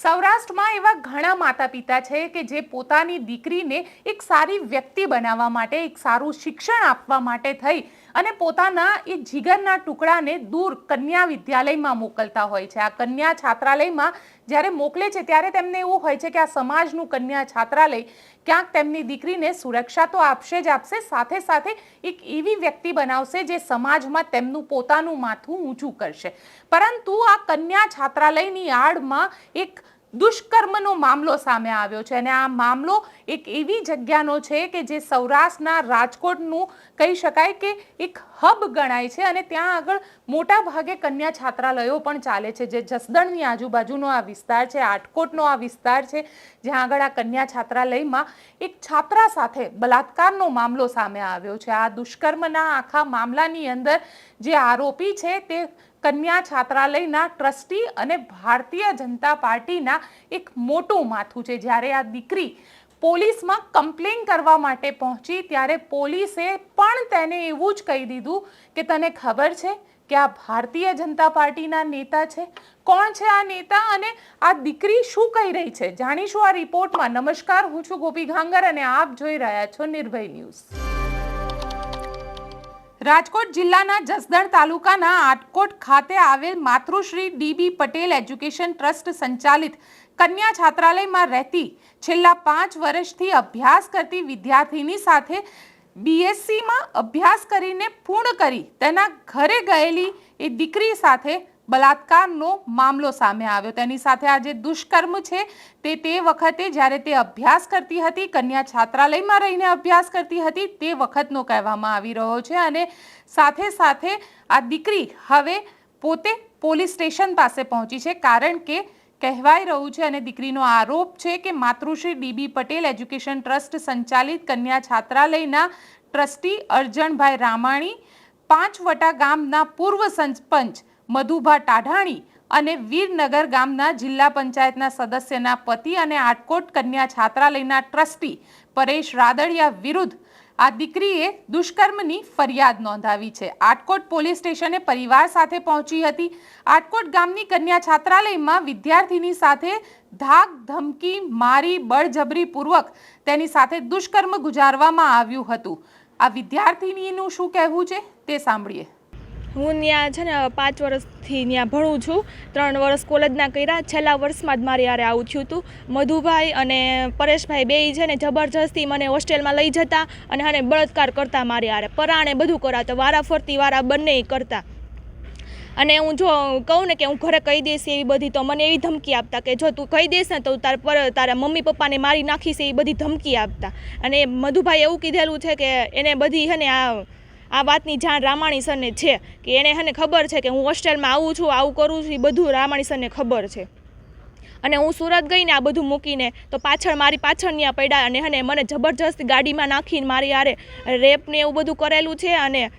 એના માતા પિતા છે કે જે પોતાની દીકરીને એક સારી વ્યક્તિ બનાવવા માટે, એક સારું શિક્ષણ આપવા માટે થઈ અને પોતાના એ જીગરના ટુકડાને દૂર કન્યા વિદ્યાલયમાં મોકલતા હોય છે. આ કન્યા છાત્રાલયમાં જ્યારે મોકલે છે, ત્યારે તેમને એવું હોય છે કે આ સમાજનું કન્યા છાત્રાલય ક્યાંક તેમની દીકરીને સુરક્ષા તો આપશે જ આપશે, સાથે સાથે એક એવી વ્યક્તિ બનાવશે જે સમાજમાં તેમનું પોતાનું માથું ઊંચું કરશે. પરંતુ આ કન્યા છાત્રાલયની આડમાં એક દુષ્કર્મનો મામલો સામે આવ્યો છે અને આ મામલો એક એવી જગ્યાનો છે કે જે સૌરાષ્ટ્રના રાજકોટનું કહી શકાય કે એક હબ ગણાય છે અને ત્યાં આગળ મોટા ભાગે કન્યા છાત્રાલયો પણ ચાલે છે. જે જસદણની આજુબાજુનો આ વિસ્તાર છે, આટકોટનો આ વિસ્તાર છે, જ્યાં આગળ આ કન્યા છાત્રાલયમાં એક છાત્રા સાથે બલાત્કારનો મામલો સામે આવ્યો છે. આ દુષ્કર્મના આખા મામલાની અંદર જે આરોપી છે તે કન્યા છાત્રાલયના ટ્રસ્ટી અને ભારતીય જનતા પાર્ટીના એક મોટું માથું છે. જ્યારે આ દીકરી પોલીસમાં કમ્પ્લેન કરવા માટે પહોંચી, ત્યારે પોલીસે પણ તેને એવું જ કહી દીધું કે, તને ખબર છે કે આ ભારતીય જનતા પાર્ટીના નેતા છે? કોણ છે આ નેતા અને આ દીકરી શું કહી રહી છે? જાણીશું આ રિપોર્ટમાં. નમસ્કાર, હું છું ગોપી ઘાંગર અને આપ જોઈ રહ્યા છો નિર્ભય ન્યૂઝ. રાજકોટ જિલ્લાના જસદણ તાલુકાના આટકોટ ખાતે આવેલ Matrushri D B Patel education trust સંચાલિત કન્યા છાત્રાલયમાં રહેતી છેલ્લા પાંચ વર્ષથી અભ્યાસ કરતી વિદ્યાર્થીની સાથે બીએસસીમાં અભ્યાસ કરીને પૂર્ણ કરી તેના ઘરે ગયેલી એ દીકરી સાથે બલાત્કારનો મામલો સામે આવ્યો. તેની સાથે આ જે દુષ્કર્મ છે તે તે વખતે જ્યારે તે અભ્યાસ કરતી હતી, કન્યા છાત્રાલયમાં રહીને અભ્યાસ કરતી હતી, તે વખતનો કહેવામાં આવી રહ્યો છે. અને સાથે સાથે આ દીકરી હવે પોતે પોલીસ સ્ટેશન પાસે પહોંચી છે, કારણ કે કહેવાય રહ્યું છે અને દીકરીનો આરોપ છે કે Matrushri D B Patel education trust સંચાલિત કન્યા છાત્રાલયના ટ્રસ્ટી અર્જણભાઈ રામાણી પાંચવટા ગામના પૂર્વ સરપંચ મધુભા ટાઢાણી અને વીરનગર ગામના જિલ્લા પંચાયતના સદસ્યના પતિ અને આટકોટ કન્યા છાત્રાલયના ટ્રસ્ટી પરેશ રાદડિયા વિરુદ્ધ આ દીકરીએ દુષ્કર્મની ફરિયાદ નોંધાવી છે. આટકોટ પોલીસ સ્ટેશને પરિવાર સાથે પહોંચી હતી. આટકોટ ગામની કન્યા છાત્રાલયમાં વિદ્યાર્થીની સાથે ધાક ધમકી મારી બળજબરીપૂર્વક તેની સાથે દુષ્કર્મ ગુજારવામાં આવ્યું હતું. આ વિદ્યાર્થીનીનું શું કહેવું છે તે સાંભળીએ. હું ત્યાં છે ને, પાંચ વર્ષથી ત્યાં ભણું છું. ત્રણ વર્ષ કોલેજના કર્યા. છેલ્લા વર્ષમાં જ મારી યારે આવું થયું હતું. મધુભાઈ અને પરેશભાઈ બેય છે ને, જબરજસ્તી મને હોસ્ટેલમાં લઈ જતા અને અને બળાત્કાર કરતા મારી યારે. પરાણે બધું કરાતા વારા ફરતી, વારા બંને કરતા. અને હું જો કહું ને કે હું ઘરે કહી દઈશ એવી બધી, તો મને એવી ધમકી આપતા કે જો તું કહી દઈશ ને, તો તાર પર, તારા મમ્મી પપ્પાને મારી નાખીશ એવી બધી ધમકી આપતા. અને મધુભાઈ એવું કીધેલું છે કે એને બધી છે ને, આ આ વાતની જાણ રામાણી સરને છે કે એને હને ખબર છે કે હું હોસ્ટેલમાં આવું છું, આવું કરું છું, એ બધું રામાણી સરને ખબર છે. અને હું સુરત ગઈને આ બધું મૂકીને તો પાછળ મારી પાછળ ત્યાં પડ્યા અને હને મને જબરજસ્ત ગાડીમાં નાખીને મારી આરે રેપને એવું બધું કરેલું છે અને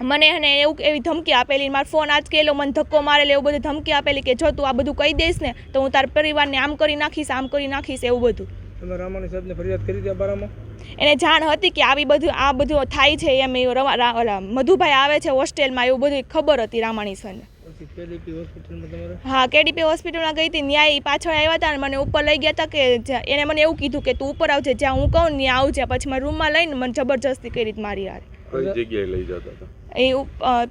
મને હને એવું એવી ધમકી આપેલી મારો ફોન આજ કેલો મને ધક્કો મારેલો એવું બધું ધમકી આપેલી કે જો તું આ બધું કહી દઈશ ને તો હું તારા પરિવારને આમ કરી નાખીશ, આમ કરી નાખીશ, એવું બધું. તમે રામાણી સાહેબને ફરિયાદ કરી હતી આ બારામાં એને જાણ હતી કે આવી બધું આ બધું થાય છે એમ એ રમા- મધુભાઈ આવે છે હોસ્ટેલમાં એવું બધું ખબર હતી રામાણી સરને હા કેડીપી હોસ્પિટલમાં ગઈ હતી ન્યાય પાછળ આવ્યા હતા અને મને ઉપર લઈ ગયા હતા કે એને મને એવું કીધું કે તું ઉપર આવજે જ્યાં હું કહું ને ત્યાં આવજે પછી મેં રૂમમાં લઈને મને જબરજસ્તી કરી હતી મારી યાર કઈ જગ્યાએ લઈ જતા હતા? એ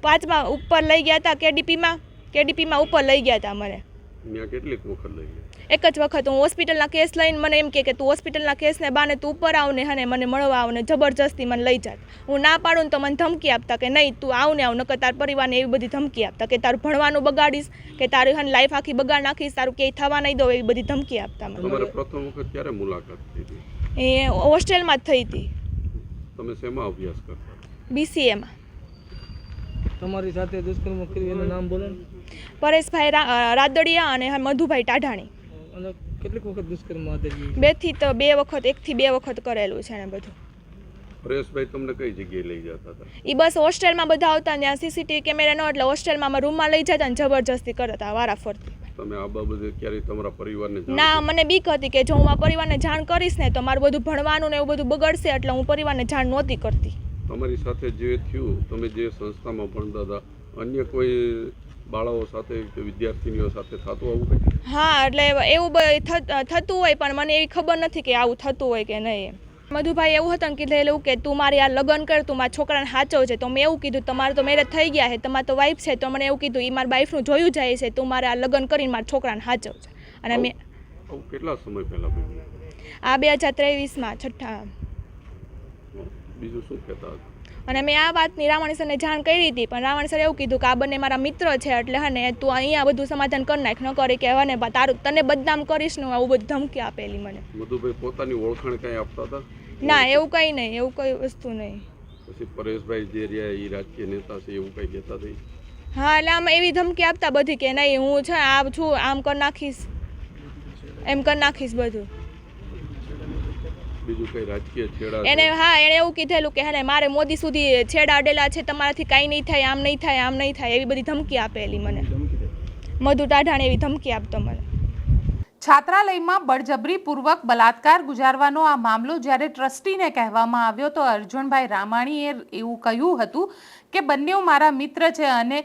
પાંચમાં ઉપર લઈ ગયા હતા કેડીપીમાં કેડીપીમાં ઉપર લઈ ગયા હતા મને. ત્યાં કેટલીક વખત લઈ ગયા? એક જ વખત હું હોસ્પિટલના કેસ લઈને મને એમ કહે કે તું હોસ્પિટલના કેસને બાને તું ઉપર આવને હને મને મળવા આવને જબરજસ્તી મને લઈ જાત હું ના પાડું ને તો મને ધમકી આપતા કે નહીં તું આવને આવું નકર તાર પરિવારને એવી બધી ધમકી આપતા કે તારું ભણવાનું બગાડીશ કે તારી હન લાઈફ આખી બગાડ નાખીશ તારું ક્યાંય થવા નહીં દો એવી બધી ધમકી આપતા મને. પ્રથમ વખત ક્યારે મુલાકાત થઈ એ હોસ્ટેલમાં જ થઈ હતી. તમે શેમાં અભ્યાસ કરતા? બીસીએમાં તમારી સાથે દુષ્કર્મ કર્યું એનું નામ બોલો પરેશભાઈ રાદડિયા અને મધુભાઈ ટાઢાણી. અને કેટલીક વખત દુષ્કર્મ આદરી બેથી તો બે વખત એકથી બે વખત કરેલું છે ને બધું. પરેશભાઈ તમને કઈ જગ્યાએ લઈ જતા હતા? એ બસ હોસ્ટેલમાં બધા આવતા ને ત્યાં સીસીટીવી કેમેરા ન એટલે હોસ્ટેલમાં અમે રૂમમાં લઈ જતા ને જબરજસ્તી કરતા વારા ફરતી તમે આ બાબતે ક્યારેય તમારા પરિવારને ના મને બીક હતી કે જો હું મારા પરિવારને જાણ કરીશ ને તો મારું બધું ભણવાનું ને એવું બધું બગડશે એટલે હું પરિવારને જાણ નહોતી કરતી. તમારી સાથે જે થયું તમે જે સંસ્થામાં ભણતા હતા અન્ય કોઈ બાળાઓ સાથે કે વિદ્યાર્થીનીઓ સાથે થતું આવું કંઈ? હા એટલે એવું થતું હોય પણ મને એવી ખબર નથી કે આવું થતું હોય કે નહીં મધુભાઈ એવું હતું કીધેલું કે તું મારી આ લગ્ન કર તું મારા છોકરાને સાચવ છે. તો મેં એવું કીધું તમારે તો મેરેજ થઈ ગયા છે તમારે તો વાઈફ છે. તો મને એવું કીધું એ મારા વાઈફનું જોયું જાય છે તું મારે આ લગ્ન કરીને મારા છોકરાને સાચવ છે. અને મેં કેટલા સમય પહેલા આ બે હજાર ત્રેવીસમાં છઠ્ઠા. બીજું શું કહેતા હતા? અને મેં આ વાતની રાવણ સરને જાણ કરી હતી પણ રાવણ સર એવું કીધું કે આ બંને મારા મિત્ર છે એટલે હને તું અહીંયા બધું સમાધાન કરી નાખ ન કરે કે હને તારું તને બદનામ કરીશ ને આવું બધું ધમકી આપેલી મને. મધુભાઈ પોતાની ઓળખાણ કઈ આપતા હતા? ના એવું કંઈ નહીં એવું કઈ વસ્તુ નહીં. પછી પરેશભાઈ જે રહ્યા એ રાજકીય નેતા છે એવું કઈ કહેતા થઈ હા એટલે આમ એવી ધમકી આપતા બધી કે નહીં હું છે આમ છું આમ કરી નાખીશ. એમ કરી નાખીશ બધું. બીજું કઈ રાજકીય છેડા એને હા એણે એવું કીધેલું કે હે મારે મોદી સુધી છેડાડેલા છે તમારાથી કાંઈ નહીં થાય આમ નહીં થાય આમ નહીં થાય એવી બધી ધમકી આપેલી મને. મધુ ટાઢાણે એવી ધમકી આપતો મને. છાત્રાલયમાં બળજબરીપૂર્વક બલાત્કાર ગુજારવાનો આ મામલો જ્યારે ટ્રસ્ટીને કહેવામાં આવ્યો તો અર્જુનભાઈ રામાણીએ એવું કહ્યું હતું કે બંને મારા મિત્ર છે અને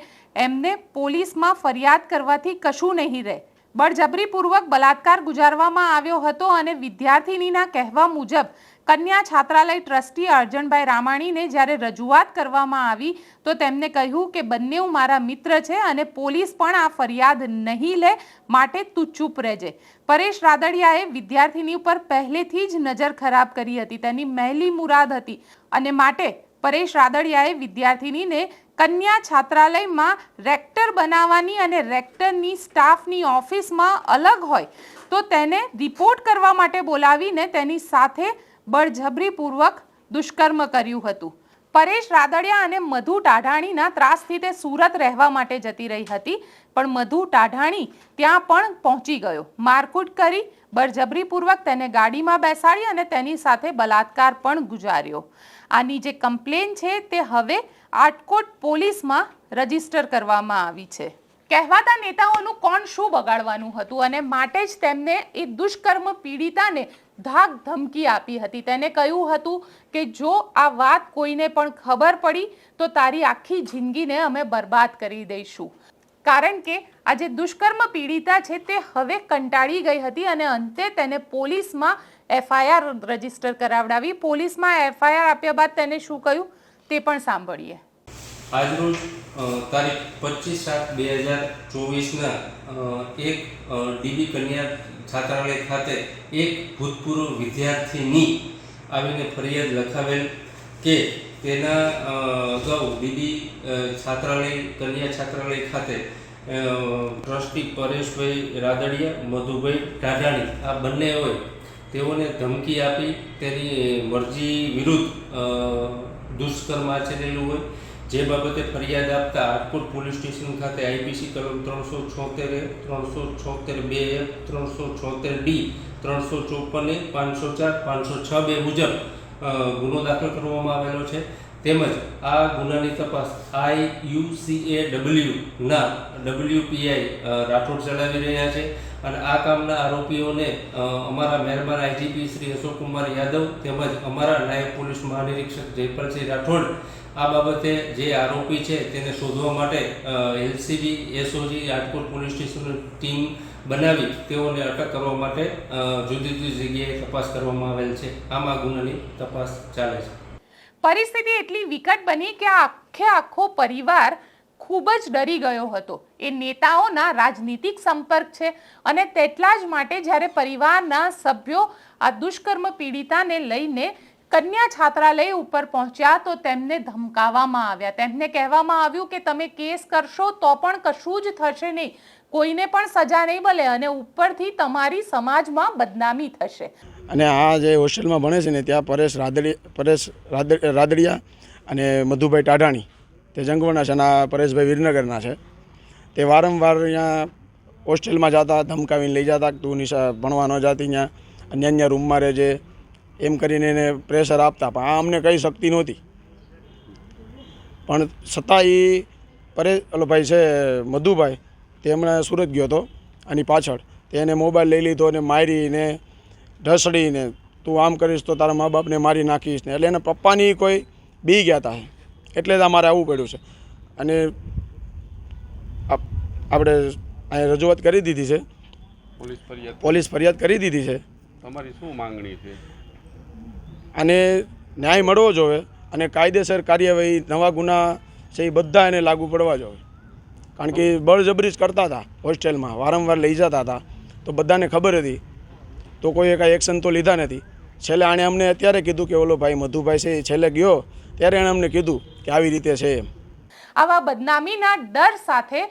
એમને પોલીસમાં ફરિયાદ કરવાથી કશું નહીં રહે. બળજબરીપૂર્વક બલાત્કાર ગુજારવામાં આવ્યો હતો અને વિદ્યાર્થિનીના કહેવા મુજબ કન્યા છાત્રાલય ટ્રસ્ટી અર્જનભાઈ રામાણીને જ્યારે રજૂઆત કરવામાં આવી, તો તેમને કહ્યું કે બંને મારા મિત્ર છે અને પોલીસ પણ આ ફરિયાદ નહીં લે, માટે તું ચૂપ રહેજે. પરેશ રાદડિયાએ વિદ્યાર્થીની ઉપર પહેલેથી જ નજર ખરાબ કરી હતી. તેની મહેલી મુરાદ હતી અને માટે પરેશ રાદડિયાએ વિદ્યાર્થિનીને કન્યા છાત્રાલયમાં રેક્ટર બનાવવાની અને રેક્ટરની સ્ટાફની ઓફિસમાં અલગ હોય, તો તેને રિપોર્ટ કરવા માટે બોલાવીને તેની સાથે બળજબરીપૂર્વક દુષ્કર્મ કર્યું હતું. પરેશ રાદડિયા અને મધુ ટાઢાણીના ત્રાસથી તે સુરત રહેવા માટે જતી રહી હતી, પણ મધુ ટાઢાણી ત્યાં પણ પહોંચી ગયો. મારકૂટ કરી, બળજબરીપૂર્વક તેને ગાડીમાં બેસાડી અને તેની સાથે બલાત્કાર પણ ગુજાર્યો. આની જે કમ્પ્લેન છે તે હવે આટકોટ પોલીસમાં રજિસ્ટર કરવામાં આવી છે. કહેવાતા નેતાઓનું કોણ શું બગાડવાનું હતું અને માટે જ તેમને એ દુષ્કર્મ પીડિતાને ધાક ધમકી આપી હતી. તેને કહ્યું હતું કે જો આ વાત કોઈને પણ ખબર પડી, તો તારી આખી જિંદગીને અમે બરબાદ કરી દઈશું. કારણ કે આ જે દુષ્કર્મ પીડિતા છે, તે હવે કંટાળી ગઈ હતી અને અંતે તેને પોલીસમાં એફઆઈઆર રજિસ્ટર કરાવડાવી. પોલીસમાં એફઆઈઆર આપ્યા બાદ તેને શું કહ્યું? તે પણ સાંભળીએ. આજરોજ તારીખ પચીસ સાત બે હજાર ચોવીસના એક ડીબી કન્યા છાત્રાલય ખાતે એક ભૂતપૂર્વ વિદ્યાર્થીની આવીને ફરિયાદ લખાવેલ કે તેના અગાઉ ડીબી છાત્રાલય, કન્યા છાત્રાલય ખાતે ટ્રસ્ટી પરેશભાઈ રાદડિયા, મધુભાઈ ટાઢાણી આ બંને હોય, તેઓને ધમકી આપી તેની મરજી વિરુદ્ધ દુષ્કર્મ આચરેલું હોય. જે બાબતે ફરિયાદ આપતા રાજકોટ પોલીસ સ્ટેશન ખાતે આઈપીસી કલમ ત્રણસો છોતેર ત્રણસો છોતેર બે એક ત્રણસો છોતેર ડી, ત્રણસો ચોપન એક પાંચસો ચાર, પાંચસો છ બે મુજબ ગુનો દાખલ કરવામાં આવેલો છે. તેમજ આ ગુનાની તપાસ આઈ યુ સી એ ડબલ્યુના ડબલ્યુપીઆઈ રાઠોડ ચલાવી રહ્યા છે. અને આ કામના આરોપીઓને અમારા મહેરબાન આઈજીપી શ્રી અશોક કુમાર યાદવ તેમજ અમારા નાયબ પોલીસ મહાનિરીક્ષક જયપાલસિંહ રાઠોડ આ બાબતે જે આરોપી છે તેને શોધવા માટે એલસીબી એસઓજી રાજકોટ પોલીસ સ્ટેશનની ટીમ બનાવી તેઓને અટક કરવા માટે જુદી જુદી જગ્યાએ તપાસ કરવામાં આવેલ છે. આમાં ગુનાની તપાસ ચાલે છે. પરિસ્થિતિ એટલી વિકટ બની કે આખે આખો પરિવાર ખૂબ જ ડરી ગયો હતો. એ નેતાઓના રાજનીતિક સંપર્ક છે અને તેટલા જ માટે જ્યારે પરિવારના સભ્યો આ દુષ્કર્મ પીડિતાને લઈને કન્યા છાત્રાલય ઉપર પહોંચ્યા તો તેમને ધમકાવવામાં આવ્યા. તેમને કહેવામાં આવ્યું કે તમે કેસ કરશો તો પણ કશું જ થશે નહીં. કોઈને પણ સજા નહીં મળે અને ઉપરથી તમારી સમાજમાં બદનામી થશે. અને આ જે હોસ્ટેલમાં ભણે છે ને, ત્યાં પરેશ રાદડી, પરેશ રાદ- રાદડિયા અને મધુભાઈ ટાઢાણી, તે જંગવરના છે અને આ પરેશભાઈ વિરનગરના છે. તે વારંવાર અહીંયા હોસ્ટેલમાં જતા, ધમકાવીને લઈ જતા તું નિશા ભણવા ન જાતી ત્યાં અન્ય અન્ય રૂમમાં રહેજે, એમ કરીને એને પ્રેશર આપતા. પણ આ અમને કંઈ શક્તિ નહોતી. પણ છતાં એ પરે ઓલો ભાઈ છે, મધુભાઈ, તે હમણાં સુરત ગયો હતો, આની પાછળ. તેને મોબાઈલ લઈ લીધો અને મારીને ઢસડીને તું આમ કરીશ તો તારા મા બાપને મારી નાખીશ ને. એટલે એના પપ્પાની કોઈ બી ગયા હતા એટલે જ અમારે આવવું પડ્યું છે. અને આપણે અહીંયા રજૂઆત કરી દીધી છે. પોલીસ ફરિયાદ પોલીસ ફરિયાદ કરી દીધી છે. તમારી શું માંગણી છે? અને ન્યાય મળવો જોઈએ અને કાયદેસર કાર્યવાહી નવા ગુના છે એ બધા એને લાગુ પડવા જોઈએ. કારણ કે બળજબરી જ કરતા હતા હોસ્ટેલમાં વારંવાર લઈ જતા હતા. તો બધાને ખબર હતી તો કોઈએ કાંઈ એક્શન તો લીધા નથી. છેલ્લે આણે અમને અત્યારે કીધું કે, ઓલો ભાઈ મધુભાઈ છે, એ છેલ્લે ગયો. ત્યારે એણે અમને કીધું કે, આવી રીતે છે એમ. આવા બદનામીના ડર સાથે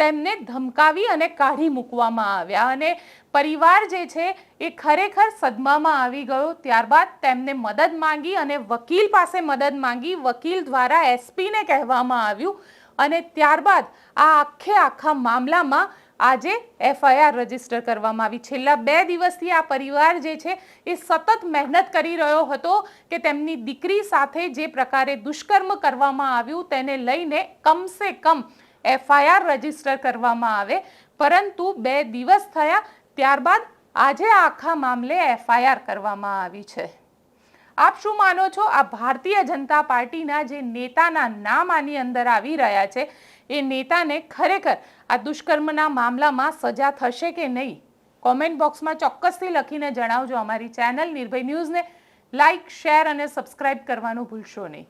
તેમને ધમકાવી અને કાઢી મૂકવામાં આવ્યા અને પરિવાર જે છે, એ ખરેખર સદમામાં આવી ગયો. ત્યારબાદ તેમને મદદ માંગી અને વકીલ પાસે મદદ માંગી. વકીલ દ્વારા એસપીને કહેવામાં આવ્યું અને ત્યારબાદ આ આખે આખા મામલામાં આજે એફઆઈઆર રજિસ્ટર કરવામાં આવી. છેલ્લા બે દિવસથી આ પરિવાર જે છે, એ સતત મહેનત કરી રહ્યો હતો કે તેમની દીકરી સાથે જે પ્રકારે દુષ્કર્મ કરવામાં આવ્યું તેને લઈને કમસે કમ એફઆઈઆર રજિસ્ટર કરવામાં આવે. પરંતુ બે દિવસ થયા, ત્યારબાદ આજે આખા મામલે એફઆઈઆર કરવામાં આવી છે. આપ શું માનો છો? આ ભારતીય જનતા પાર્ટીના જે નેતાના નામ આની અંદર આવી રહ્યા છે, એ નેતાને ખરેખર આ દુષ્કર્મના મામલામાં સજા થશે કે નહીં? કોમેન્ટ બોક્સમાં ચોક્કસથી લખીને જણાવજો અમારી ચેનલ નિર્ભય ન્યૂઝને. લાઇક શેર અને સબસ્ક્રાઇબ કરવાનું ભૂલશો નહીં.